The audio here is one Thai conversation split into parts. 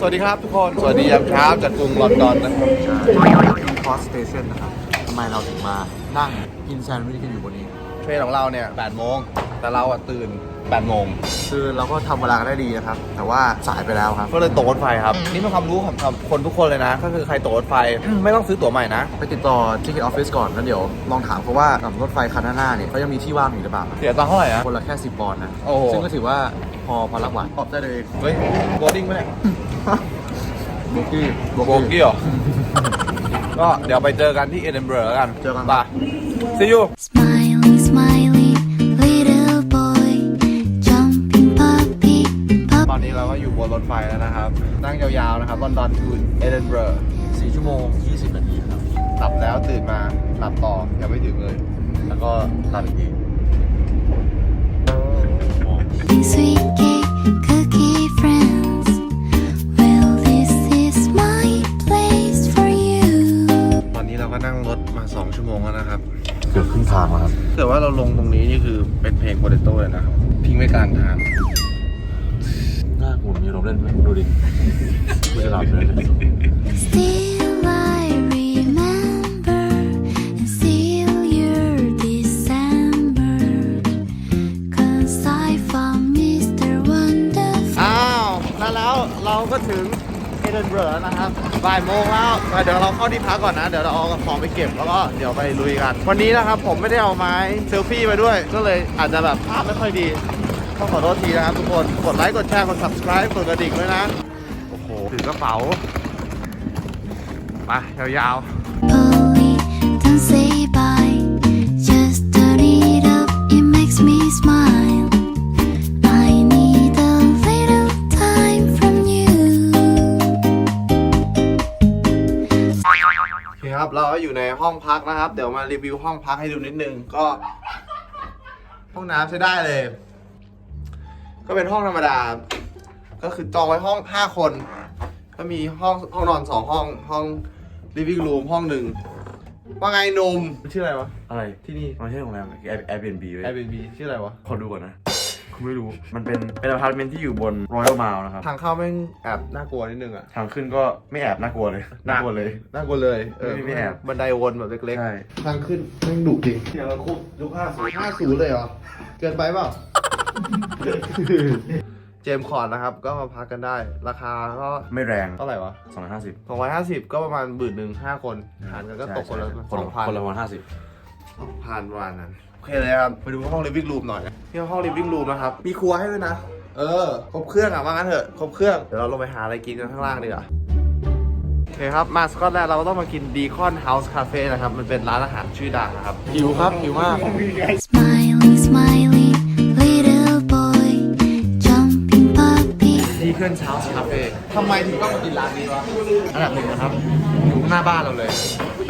สวัสดีครับทุกคน สวัสดียามเช้าจากกรุงลอนดอนนะครับคอสสเตชันนะครับทำไมเราถึงมานั่งกินแซนด์วิชกันอยู่บนนี้ เทรนของเราเนี่ย8โมง แต่เราอะตื่น8โมง คือเราก็ทำเวลากันได้ดีนะครับ แต่ว่าสายไปแล้วครับ ก็เลยตกรถไฟครับ นี่เป็นความรู้ของของคนทุกคนเลยนะ ก็คือใครตกรถไฟ ไม่ต้องซื้อตั๋วใหม่นะ ไปติดต่อ Ticket Office ก่อน แล้วเดี๋ยวลองถามเขาว่ากับรถไฟคันหน้าๆเนี่ยเขายังมีที่ว่างอยู่หรือเปล่า เสียตังค์เท่าไหร่อะคนละแค่ 10ปอนด์นะ โอ้โห ซึ่งก็ถือว่าพอพอรับไหวตอบได้เลย เฮ้ยโบดิ้งไหมเนี่ย โบกี้โบกี้เหรอ ก็เดี๋ยวไปเจอกันที่เอเดนเบอร์กันเจอกัน ไป see you Smiley, smiley, little boy, jumping puppy, ต puppy. อนนี้เราก็อยู่บนรถไฟแล้วนะครับ นั่งยาวๆนะครับลอนดอนทูเอเดนเบอร์4ชั่วโมง 20 นาทีครับหลับแล้วตื่นมาหลับต่อยังไม่ถึงเลย แล้วก็รับอีกที Sweet cake, ก็นั่งรถมา 2 ชั่วโมงแล้วนะครับ เกือบครึ่งทางแล้วครับเกิดว่าเราลงตรงนี้นี่คือเป็นเพลงโปเตโต้เลยนะครับ ทิ้งไว้กลางทางหน้าหุ่นมีลมเล่นไหมดูดิกูจะหลับเลยเนี่ย Still I ดนเบลอนะครับบ่ายโมงแล้วแต่เดี๋ยวเราเข้าที่พักก่อนนะ เดี๋ยวเราเอาของไปเก็บแล้วก็เดี๋ยวไปลุยกัน วันนี้นะครับผมไม่ได้เอาไม้เซลฟี่มาด้วย ก็เลยอาจจะแบบภาพไม่ค่อยดีต้องขอโทษทีนะครับทุกคน กดไลค์ กดแชร์ กด subscribe กดกระดิ่งด้วยนะ โอ้โหถือกระเป๋าไปยาว Polly, don't say bye. เคครับเราก็อยู่ในห้องพักนะครับ เดี๋ยวมารีวิวห้องพักให้ดูนิดนึง ก็ห้องน้ำใช้ได้เลย ก็เป็นห้องธรรมดา ก็คือจองไว้ห้องห้าคน ก็มีห้องห้องนอนสองห้องห้อง living room ห้องหนึ่งว่าไงหนุ่มชื่ออะไรวะ อะไรที่นี่มันไม่ใช่โรงแรม Airbnb เว้ย Airbnb ชื่ออะไรวะ ขอดูก่อนนะคุณ ไม่รู้ มันเป็นเป็นอพาร์ตเมนต์ที่อยู่บน Royal Mile นะครับ ทางเข้าแม่งแอบน่ากลัวนิดนึงอะทางขึ้นก็ไม่แอบน่ากลัวเลย น่ากลัวเลย น่ากลัวเลย เออไม่ไม่แอบ บันไดวนแบบเล็กใช่ๆทางขึ้นแม่งดุจริงอย่างเราคุกยุคห้าศูนย์ห้าศูนย์เลยเหรอ เกินไปเปล่า เจมส์คอร์ดนะครับ ก็มาพักกันได้ ราคาก็ไม่แรงเท่าไหร่วะ250สองร้อยห้าสิบก็ประมาณหมื่นหนึ่งห้าคนหารกันก็ตกคนละคนสละองพันคนละวันห้าสิบสองพันประมาณนั้น โอเคเลยครับ ไปดูห้อง living room หน่อยที่ห้อง living room นะครับ มีครัวให้ด้วยนะ เออ ครบเครื่องอะว่างั้นเถอะ ครบเครื่อง เดี๋ยวเราลงไปหาอะไรกินกันข้างล่างดีกว่าโอเคครับ มาสกอตแลนด์เราก็ต้องมากินดีคอนเฮาส์คาเฟ่นะครับ มันเป็นร้านอาหารชื่อดังนะครับ หิวครับ หิวมาก Smiley, smiley, little boy, jumping puppy. ดีเพื่อนเช้าส์คาเฟ่ทำไมถึงต้องมากินร้านนี้วะ อันดับหนึ่งนะครับอยู่หน้าบ้านเราเลย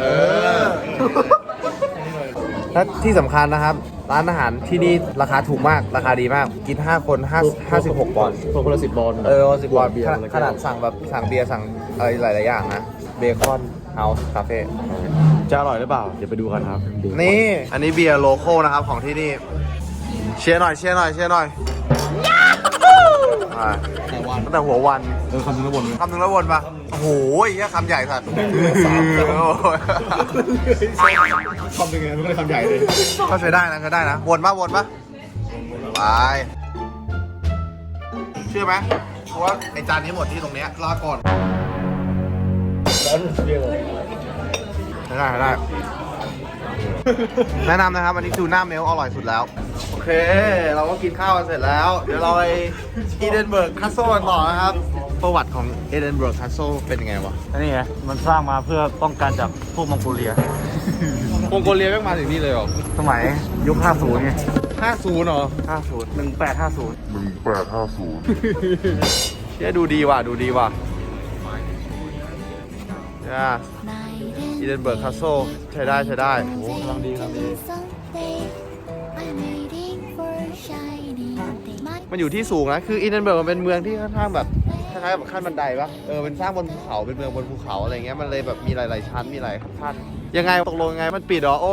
เออ และที่สำคัญนะครับ ร้านอาหารที่นี่ราคาถูกมากราคาดีมาก กิน 5 คน5 56ปอนด์คนคนละสิบบอลเออสิบบาทเบียร์ขนาดขนาดสั่งแบบสั่งเบียร์สั่งอะไรหลาย ๆ อย่างนะเบคอนเฮาส์คาเฟ่จะอร่อยหรือเปล่า เดี๋ยวไปดูกันครับนี่ อันนี้เบียร์โลโก้นะครับของที่นี่ เชียร์หน่อยเชียร์หน่อยเชียร์หน่อยอ่าตั้งแต่หัววัน เออคำนึงแล้วบนเลยคำหนึ่งแล้ววนปะโอ้โหแค่คำใหญ่สัตว์คำนึงไงไม่ได้คำใหญ่เลยก็ใช้ได้นะใช้ได้นะ วนปะวนปะไปเชื่อไหมเพราะว่าไอจานนี้หมดที่ตรงเนี้ยลาก่อนแล้วเรียกอะไรใช้ได้ใช้ได้แนะนำนะครับอันนี้ทูน่าเมลอร่อยสุดแล้ว โอเค เราก็กินข้าวกันเสร็จแล้ว เดี๋ยวเราไปอีเดนเบิร์กคัสโซกันต่อนะครับ ประวัติของเอเดนเบิร์กคัสโซเป็นยังไงวะอันนี้ไงมันสร้างมาเพื่อป้องกันจากพวกมองโกเลีย มองโกเลียแม่งมาถึงนี่เลยเหรอสมัยยุค 50 ไง 50เหรอ50 1850เชี่ยดูดีว่ะ ดูดีว่ะเนี่ยอีเดนเบิร์กคัสโซใช้ได้ใช้ได้โอ้กำลังดีกำลังดี I'm waiting for a shiny day. มันอยู่ที่สูงนะ คืออีเดนเบิร์กมันเป็นเมืองที่ค่อนข้างแบบค ล้ายๆแบบขั้นบันไดปะเออเป็นสร้างบนภูเขาเป็นเมืองบนภูเขาอะไรเงี้ยมันเลยแบบมีหลาย ๆ ชั้นมีหลายขั้นยังไงตกลงยังไงมันปิดเหรอโอ้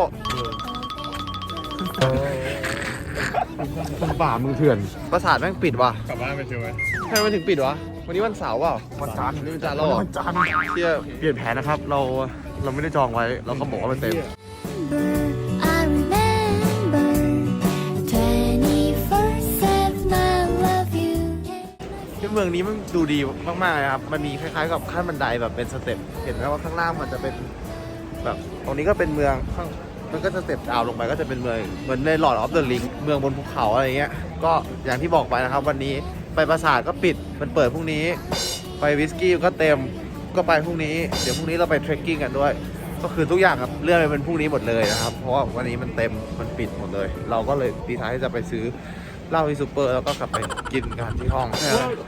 ป่ามือเถื่อนประสาทแม่งปิดว่ะกลับบ้านไปเจอไหมทำไมมันถึงปิดวะวันนี้วันเสาร์เปล่าวันจันทร์วันนี้วันจันทร์แล้วเหรอวันจันทร์เที่ยเปลี่ยนแผนนะครับ เราเราไม่ได้จองไว้เราก็บอกว่ามันเต็ม องนี้มันดูดีมากๆเลยครับ มันมีคล้ายๆกับขั้นบันไดแบบเป็นสเต็ป เห็นไหมว่าข้างล่างมันจะเป็นแบบตรงนี้ก็เป็นเมืองข้างมันก็สเต็ปดาวลงไปก็จะเป็นเมืองเหมือนในหลอดออฟเดอะลิงเมืองบนภูเขาอะไรเงี้ย ก็อย่างที่บอกไปนะครับ วันนี้ไปปราสาทก็ปิดมันเปิดพรุ่งนี้ ไปวิสกี้ก็เต็มก็ไปพรุ่งนี้ เดี๋ยวพรุ่งนี้เราไปเทรคกิ้งกันด้วย ก็คือทุกอย่างครับเลื่อนไปเป็นพรุ่งนี้หมดเลยนะครับ เพราะว่าวันนี้มันเต็มมันปิดหมดเลย เราก็เลยดีท้ายจะไปซื้อ เหล้าที่ซูเปอร์แล้วก็กลับไปกินกันที่ห้อง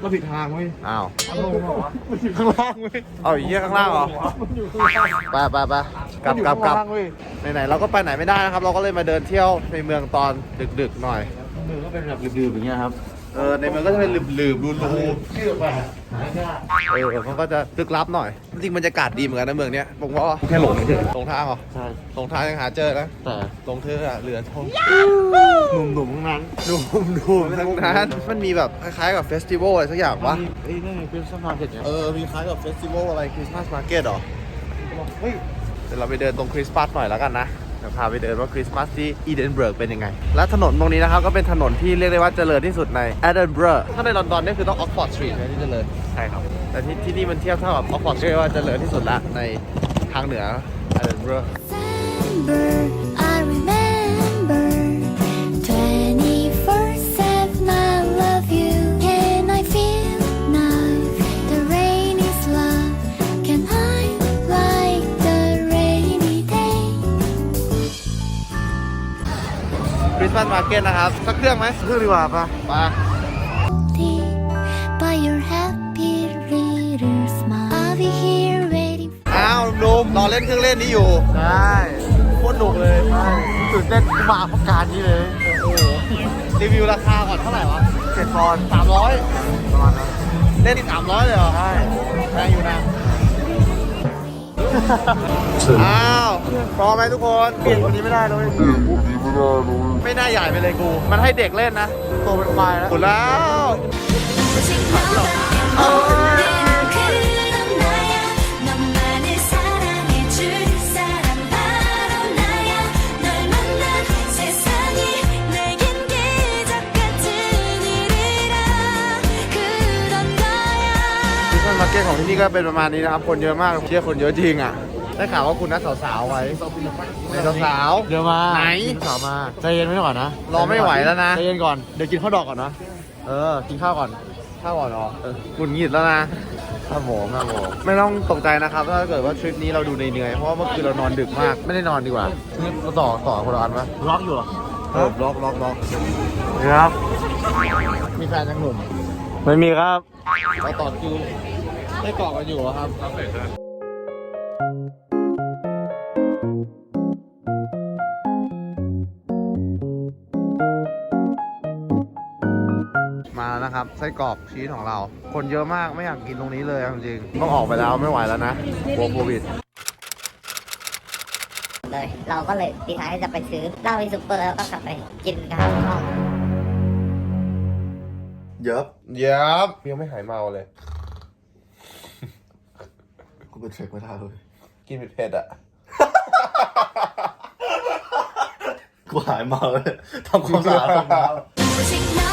เราผิดทางเว้ยอ้าวลงมาวะมันอยู่ข้างล่างเว้ยเอาอีกเยี่ยข้างล่างเหรอมันอยู่ข้างล่างไปไปไปกลับกลับกลับมันอยู่ข้างล่างเว้ยไหนๆเราก็ไปไหนไม่ได้นะครับ เราก็เลยมาเดินเที่ยวในเมืองตอนดึกๆหน่อยมือก็เป็นแบบดื่มๆอย่างเงี้ยครับ เออในเมืองก็จะเป็นหลืบๆรูรูชื่อแบบเออมันก็จะลึกลับหน่อย จริงๆบรรยากาศดีเหมือนกันนะเมืองเนี้ยผมว่าแค่หลงเฉยตรงทางเหรอ ใช่ตรงทางยังหาเจอนะแต่ตรงเธออะเหลือทงหนุ่มๆทั้งนั้นดูดูทั้งนั้น มันมีแบบคล้ายๆกับเฟสติวัลอะไรสักอย่างวะเอ้ยนี่นไงเป็นสมาร์ทเก็ตเนี่ยเออ มีคล้ายกับเฟสติวัลอะไรคริสต์มาสมาร์เก็ตหรอ เฮ้ย เดี๋ยวเราไปเดินตรงคริสต์มาสหน่อยแล้วกันนะ เดี๋ยวพาไปเดินว่าคริสต์มาสที่อีเดนเบิร์กเป็นยังไง และถนนตรงนี้นะครับ ก็เป็นถนนที่เรียกได้ว่าเจริญที่สุดในเอเดนเบิร์กถ้าในลอนดอนนี่คือต้องออกฟอร์ดสตรีทที่เจริญใช่ครับ แต่ที่ที่นี่มันเทียบเท่ากับออกฟอร์ดสตรีทว่าเจริญที่สุดละในทางเหนือเอเดนเบิร์ก เก็ตนะครับ สักเครื่องไหมเครื่องดีกว่าปะมา By your happy little smile, I'll be here waiting. อ้าวหนุ่มรอเล่นเครื่องเล่นนี้อยู่ใช่โคตรหนุกเลยใช่ตื่นเต้นกูมาเพราะการนี้เลยโอ้โหรีวิวราคาก่อนเท่าไหร่วะเจ็ดปอนด์สามร้อยประมาณนั้นเล่นอีกสามร้อยเลยเหรอใช่แพงอยู่นะ อ้าวพร้อมไหมทุกคนเปลี่ยนคนนี้ไม่ได้เลยไม่น่าใหญ่ไปเลยกู มันให้เด็กเล่นนะโตเป็นควายแล้วหมดแล้ว ก็ตของที่นี่ก็เป็นประมาณนี้นะครับ คนเยอะมากเชื่อคนเยอะจริงอะ ได้ข่าวว่าคุณนัดสาวๆไว้ในสาวเดี๋ยวมาไหนกิสาวมาใจเย็นไว้ก่อนนะรอไม่ไหวแล้วนะ ใจเย็นก่อน เดี๋ยวกินข้าวดอกก่อนนะ เออ กินข้าวก่อนๆข้าวก่อนเหรอกุนหงิดแล้วนะครับผมครับผมไม่ต้องตกใจนะครับ ถ้าเกิดว่าทริปนี้เราดูเหนื่อยๆเพราะว่าเมื่อคืนเรานอนดึกมาก ไม่ได้นอนดีกว่านี่เราต่อต่อคนละอันปะล็อกอยู่เหรอเออล็อกล็อกล็อกครับ มีแฟนยังหนุ่ม ไม่มีครับเราต่อคิว ได้เกาะกันอยู่เหรอครับมาแล้วนะครับ ไส้กรอกชีสของเรา คนเยอะมากไม่อยากกินตรงนี้เลยเอาจริงๆต้องออกไปแล้วไม่ไหวแล้วนะกลัวโควิด เลย เราก็เลยตีท้ายจะไปซื้อเหล้าที่ซุปเปอร์แล้วก็กลับไปกินกันที่ห้องเย็บเย็บยังไม่หายเมาเลย กูเป็นเช็คไม่ได้เลยกินเผ็ดๆอะ กูหายเมาเลยทำความสะอาดห้องน้ำ오직